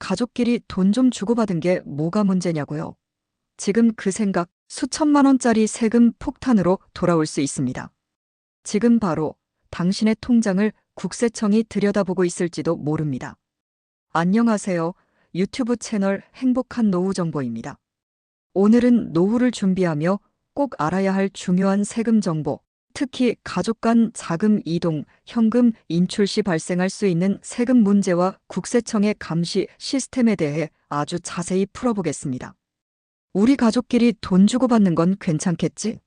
가족끼리 돈 좀 주고받은 게 뭐가 문제냐고요. 지금 그 생각 수천만 원짜리 세금 폭탄으로 돌아올 수 있습니다. 지금 바로 당신의 통장을 국세청이 들여다보고 있을지도 모릅니다. 안녕하세요. 유튜브 채널 행복한 노후 정보입니다. 오늘은 노후를 준비하며 꼭 알아야 할 중요한 세금 정보, 특히 가족 간 자금 이동, 현금 인출 시 발생할 수 있는 세금 문제와 국세청의 감시 시스템에 대해 아주 자세히 풀어보겠습니다. 우리 가족끼리 돈 주고받는 건 괜찮겠지?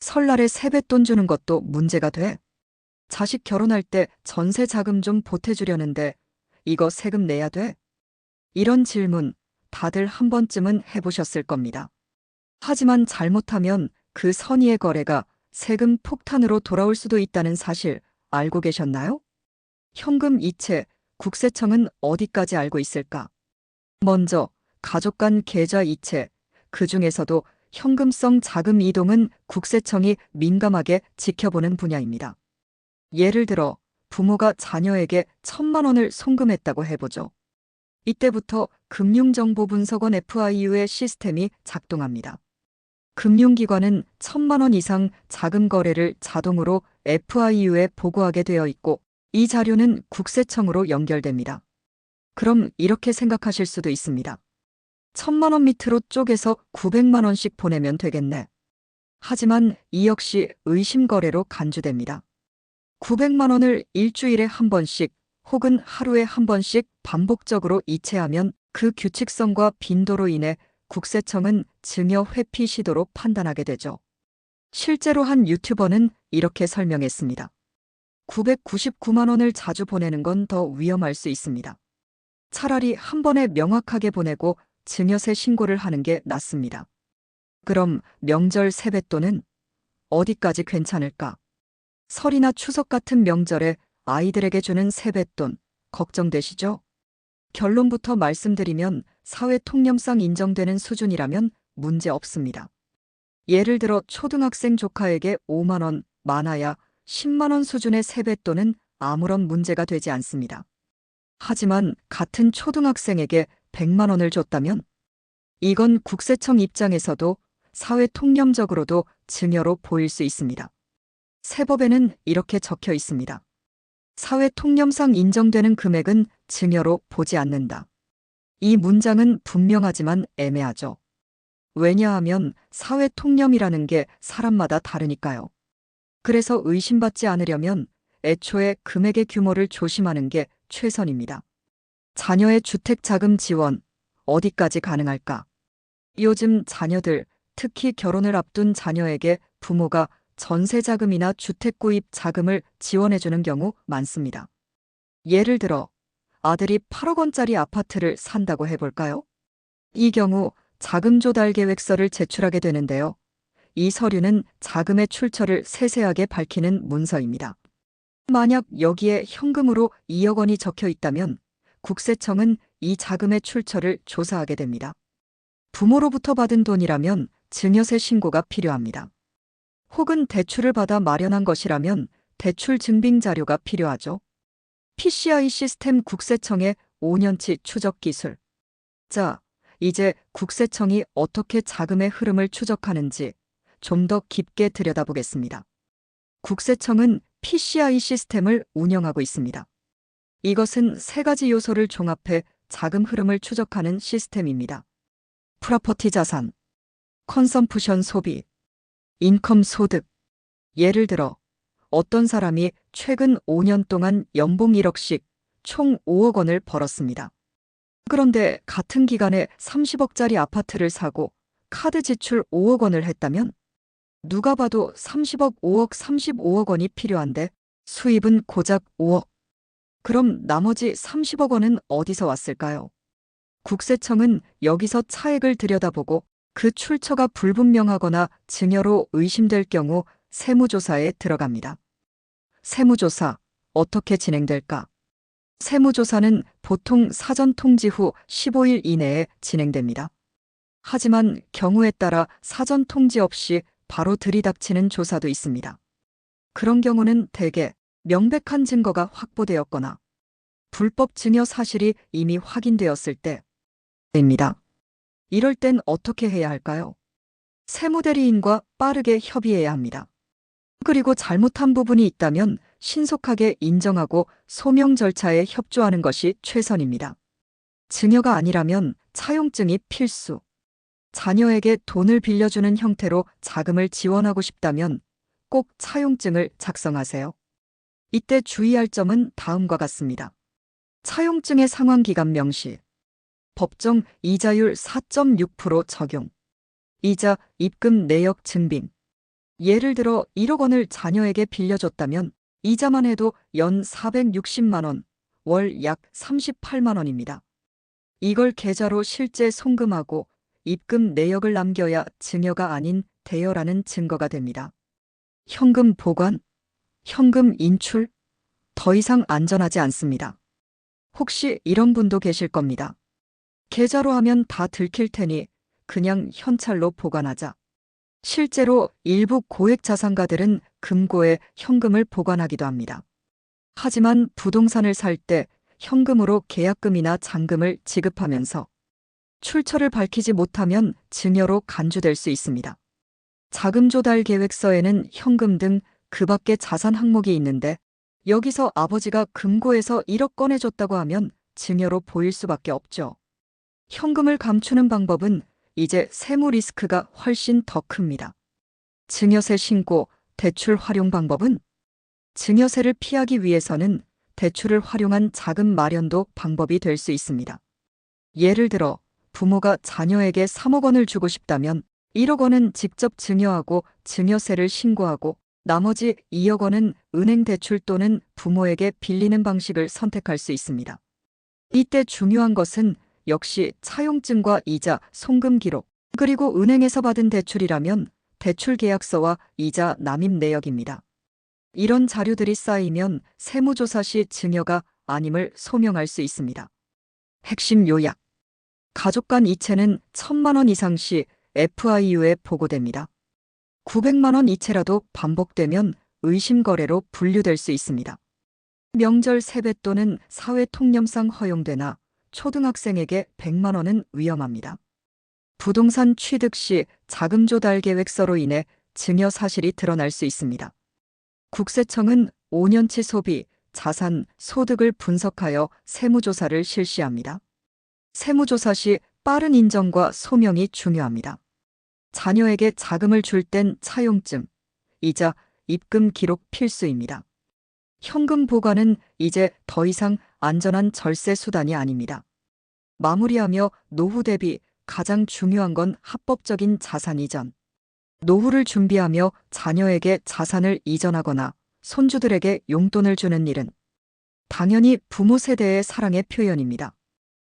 설날에 세뱃돈 주는 것도 문제가 돼? 자식 결혼할 때 전세 자금 좀 보태주려는데 이거 세금 내야 돼? 이런 질문 다들 한 번쯤은 해보셨을 겁니다. 하지만 잘못하면 그 선의의 거래가 세금 폭탄으로 돌아올 수도 있다는 사실 알고 계셨나요? 현금 이체, 국세청은 어디까지 알고 있을까? 먼저, 가족 간 계좌 이체, 그 중에서도 현금성 자금 이동은 국세청이 민감하게 지켜보는 분야입니다. 예를 들어, 부모가 자녀에게 천만 원을 송금했다고 해보죠. 이때부터 금융정보분석원 FIU의 시스템이 작동합니다. 금융기관은 천만 원 이상 자금 거래를 자동으로 FIU에 보고하게 되어 있고 이 자료는 국세청으로 연결됩니다. 그럼 이렇게 생각하실 수도 있습니다. 천만 원 밑으로 쪼개서 900만 원씩 보내면 되겠네. 하지만 이 역시 의심 거래로 간주됩니다. 900만 원을 일주일에 한 번씩 혹은 하루에 한 번씩 반복적으로 이체하면 그 규칙성과 빈도로 인해 국세청은 증여 회피 시도로 판단하게 되죠. 실제로 한 유튜버는 이렇게 설명했습니다. 999만 원을 자주 보내는 건 더 위험할 수 있습니다. 차라리 한 번에 명확하게 보내고 증여세 신고를 하는 게 낫습니다. 그럼 명절 세뱃돈은 어디까지 괜찮을까? 설이나 추석 같은 명절에 아이들에게 주는 세뱃돈 걱정되시죠? 결론부터 말씀드리면 사회 통념상 인정되는 수준이라면 문제 없습니다. 예를 들어 초등학생 조카에게 5만 원, 많아야 10만 원 수준의 세뱃돈은 아무런 문제가 되지 않습니다. 하지만 같은 초등학생에게 100만 원을 줬다면 이건 국세청 입장에서도 사회 통념적으로도 증여로 보일 수 있습니다. 세법에는 이렇게 적혀 있습니다. 사회 통념상 인정되는 금액은 증여로 보지 않는다. 이 문장은 분명하지만 애매하죠. 왜냐하면 사회 통념이라는 게 사람마다 다르니까요. 그래서 의심받지 않으려면 애초에 금액의 규모를 조심하는 게 최선입니다. 자녀의 주택 자금 지원, 어디까지 가능할까? 요즘 자녀들, 특히 결혼을 앞둔 자녀에게 부모가 전세 자금이나 주택 구입 자금을 지원해주는 경우 많습니다. 예를 들어, 아들이 8억 원짜리 아파트를 산다고 해볼까요? 이 경우 자금 조달 계획서를 제출하게 되는데요. 이 서류는 자금의 출처를 세세하게 밝히는 문서입니다. 만약 여기에 현금으로 2억 원이 적혀 있다면 국세청은 이 자금의 출처를 조사하게 됩니다. 부모로부터 받은 돈이라면 증여세 신고가 필요합니다. 혹은 대출을 받아 마련한 것이라면 대출 증빙 자료가 필요하죠. PCI 시스템 국세청의 5년치 추적 기술. 자, 이제 국세청이 어떻게 자금의 흐름을 추적하는지 좀 더 깊게 들여다보겠습니다. 국세청은 PCI 시스템을 운영하고 있습니다. 이것은 세 가지 요소를 종합해 자금 흐름을 추적하는 시스템입니다. 프로퍼티 자산, 컨섬푸션 소비, 인컴 소득. 예를 들어 어떤 사람이 최근 5년 동안 연봉 1억씩 총 5억 원을 벌었습니다. 그런데 같은 기간에 30억짜리 아파트를 사고 카드 지출 5억 원을 했다면 누가 봐도 30억, 5억, 35억 원이 필요한데 수입은 고작 5억. 그럼 나머지 30억 원은 어디서 왔을까요? 국세청은 여기서 차액을 들여다보고 그 출처가 불분명하거나 증여로 의심될 경우 세무조사에 들어갑니다. 세무조사 어떻게 진행될까? 세무조사는 보통 사전 통지 후 15일 이내에 진행됩니다. 하지만 경우에 따라 사전 통지 없이 바로 들이닥치는 조사도 있습니다. 그런 경우는 대개 명백한 증거가 확보되었거나 불법 증여 사실이 이미 확인되었을 때입니다. 이럴 땐 어떻게 해야 할까요? 세무대리인과 빠르게 협의해야 합니다. 그리고 잘못한 부분이 있다면 신속하게 인정하고 소명 절차에 협조하는 것이 최선입니다. 증여가 아니라면 차용증이 필수. 자녀에게 돈을 빌려주는 형태로 자금을 지원하고 싶다면 꼭 차용증을 작성하세요. 이때 주의할 점은 다음과 같습니다. 차용증의 상환기간 명시. 법정 이자율 4.6% 적용. 이자 입금 내역 증빙. 예를 들어 1억 원을 자녀에게 빌려줬다면 이자만 해도 연 460만 원, 월 약 38만 원입니다. 이걸 계좌로 실제 송금하고 입금 내역을 남겨야 증여가 아닌 대여라는 증거가 됩니다. 현금 보관, 현금 인출, 더 이상 안전하지 않습니다. 혹시 이런 분도 계실 겁니다. 계좌로 하면 다 들킬 테니 그냥 현찰로 보관하자. 실제로 일부 고액 자산가들은 금고에 현금을 보관하기도 합니다. 하지만 부동산을 살 때 현금으로 계약금이나 잔금을 지급하면서 출처를 밝히지 못하면 증여로 간주될 수 있습니다. 자금 조달 계획서에는 현금 등 그 밖의 자산 항목이 있는데 여기서 아버지가 금고에서 1억 꺼내줬다고 하면 증여로 보일 수밖에 없죠. 현금을 감추는 방법은 이제 세무 리스크가 훨씬 더 큽니다. 증여세 신고, 대출 활용 방법은 증여세를 피하기 위해서는 대출을 활용한 자금 마련도 방법이 될 수 있습니다. 예를 들어 부모가 자녀에게 3억 원을 주고 싶다면 1억 원은 직접 증여하고 증여세를 신고하고 나머지 2억 원은 은행 대출 또는 부모에게 빌리는 방식을 선택할 수 있습니다. 이때 중요한 것은 역시 차용증과 이자, 송금 기록, 그리고 은행에서 받은 대출이라면 대출 계약서와 이자 납입 내역입니다. 이런 자료들이 쌓이면 세무조사 시 증여가 아님을 소명할 수 있습니다. 핵심 요약. 가족 간 이체는 1000만 원 이상 시 FIU에 보고됩니다. 900만 원 이체라도 반복되면 의심 거래로 분류될 수 있습니다. 명절 세뱃돈은 사회 통념상 허용되나 초등학생에게 100만 원은 위험합니다. 부동산 취득 시 자금 조달 계획서로 인해 증여 사실이 드러날 수 있습니다. 국세청은 5년치 소비, 자산, 소득을 분석하여 세무조사를 실시합니다. 세무조사 시 빠른 인정과 소명이 중요합니다. 자녀에게 자금을 줄 땐 차용증, 이자, 입금 기록 필수입니다. 현금 보관은 이제 더 이상 안전한 절세 수단이 아닙니다. 마무리하며 노후 대비 가장 중요한 건 합법적인 자산 이전. 노후를 준비하며 자녀에게 자산을 이전하거나 손주들에게 용돈을 주는 일은 당연히 부모 세대의 사랑의 표현입니다.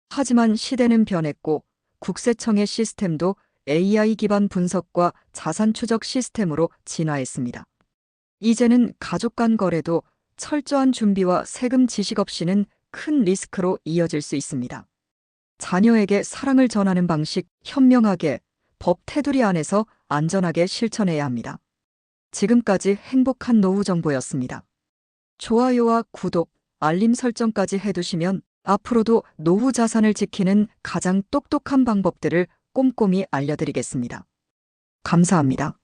하지만 시대는 변했고 국세청의 시스템도 AI 기반 분석과 자산 추적 시스템으로 진화했습니다. 이제는 가족 간 거래도 철저한 준비와 세금 지식 없이는 큰 리스크로 이어질 수 있습니다. 자녀에게 사랑을 전하는 방식 현명하게 법 테두리 안에서 안전하게 실천해야 합니다. 지금까지 행복한 노후 정보였습니다. 좋아요와 구독, 알림 설정까지 해두시면 앞으로도 노후 자산을 지키는 가장 똑똑한 방법들을 꼼꼼히 알려드리겠습니다. 감사합니다.